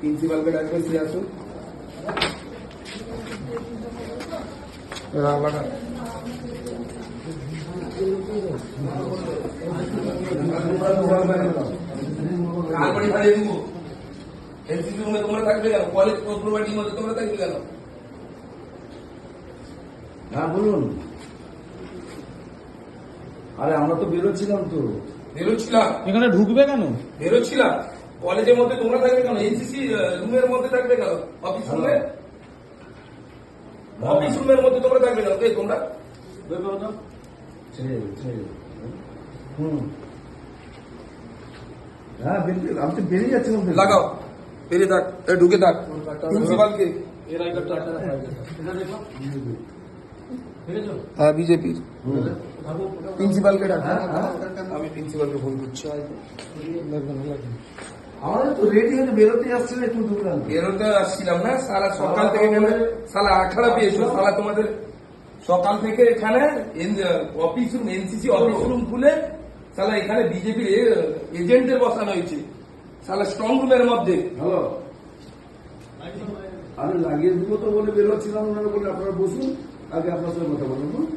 প্রিন্সিপালকে ডাকবে সে আসুন দিব। রুমে তোমরা থাকবে কেন? কলেজ মধ্যে তোমরা থাকবে কেন? হ্যাঁ বলুন। আরে আমরা তো বেরোচ্ছিলাম তো। বেরোচ্ছিলাম। এখানে ঢুকবে কেন? বেরোচ্ছিলাম। কলেজের মধ্যে তোমরা থাকবে কেন? এনসিসি রুমের মধ্যে থাকবে কেন? অফিস রুমে অফিস রুমের মধ্যে তোমরা থাকবে কেন? কে তোমরা? হ্যাঁ আমি তো বেরিয়ে যাচ্ছিলাম লাগাও। বেরিয়ে থাক। ঢুকে থাক। প্রিন্সিপালকে হ্যাঁ বিজেপি। হুম। প্রিন্সিপালকে ডাক। আমি প্রিন্সিপালকে ফোন করছি। আমাদের তো রেডি হয়ে বেরোতে যাচ্ছে না একটু ঢুকলাম বেরোতে আসছিলাম না সারা সকাল থেকে এখানে সালা আখাড়া পেয়েছ সালা তোমাদের সকাল থেকে এখানে office room NCC office room খুলে সালা এখানে বিজেপির এজেন্টদের বসানো হয়েছে। সালা স্ট্রং রুমের মধ্যে। হ্যালো আমি লাগিয়ে দিব তো বলে বেরোচ্ছিলাম ওনারা বলে আপনারা বসুন আগে আপনার সঙ্গে কথা আছে